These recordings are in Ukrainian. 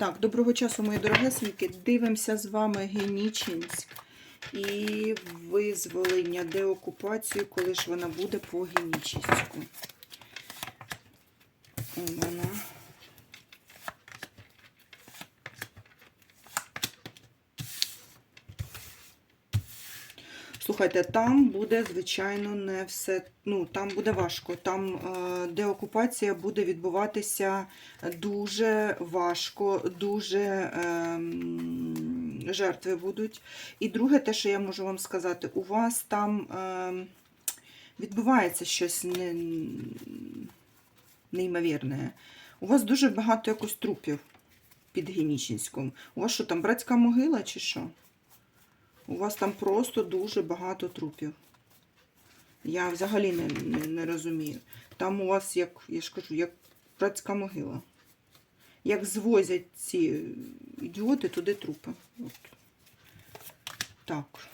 Так, доброго часу, мої дорогесеньки. Дивимося з вами Генічинськ і визволення, деокупацію, коли ж вона буде по Генічинську. Вона. Слухайте, там буде, звичайно, не все. Ну, там буде важко. Там е, деокупація буде відбуватися дуже важко, дуже е, жертви будуть. І друге, те, що я можу вам сказати, у вас там е, відбувається щось не, неймовірне. У вас дуже багато якось трупів під Генічинськом. У вас що там, братська могила чи що? У вас там просто дуже багато трупів. Я взагалі не, не, не розумію. Там у вас, як я ж кажу, як братська могила. Як звозять ці ідіоти туди трупи. От. Так.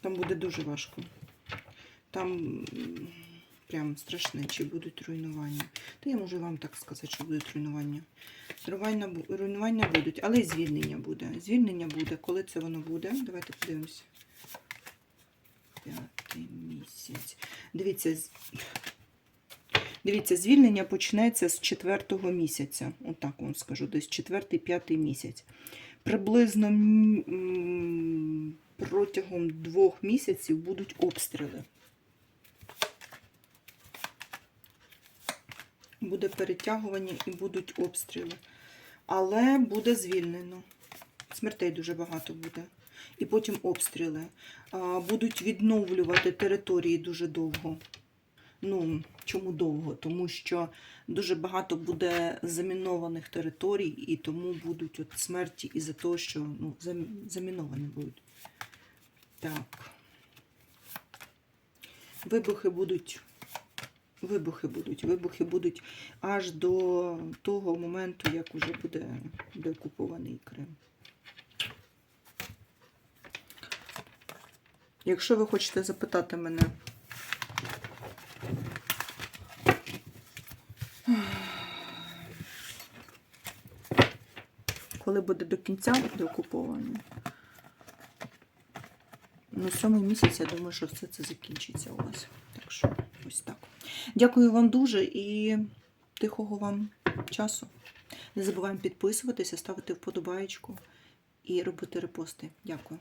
Там буде дуже важко. Там прям страшне, чи будуть руйнування. Та я можу вам так сказати, що будуть руйнування. Руйнування, будуть, але й звільнення буде. Звільнення буде. Коли це воно буде? Давайте подивимося. П'ятий місяць. Дивіться, дивіться, звільнення почнеться з четвертого місяця. Отак вам скажу, десь четвертий-п'ятий місяць. Приблизно протягом двох місяців будуть обстріли. Буде перетягування і будуть обстріли. Але буде звільнено. Смертей дуже багато буде. І потім обстріли. Будуть відновлювати території дуже довго. Ну, чому довго? Тому що дуже багато буде замінованих територій, і тому будуть от смерті із-за того, що ну, заміновані будуть. Так. Вибухи будуть. Вибухи будуть. Вибухи будуть аж до того моменту, як уже буде деокупований Крим. Якщо ви хочете запитати мене, коли буде до кінця деокуповано, ну, сьомий місяць, я думаю, що все це закінчиться у вас. Так що ось так. Дякую вам дуже і тихого вам часу. Не забуваємо підписуватися, ставити вподобаєчку і робити репости. Дякую.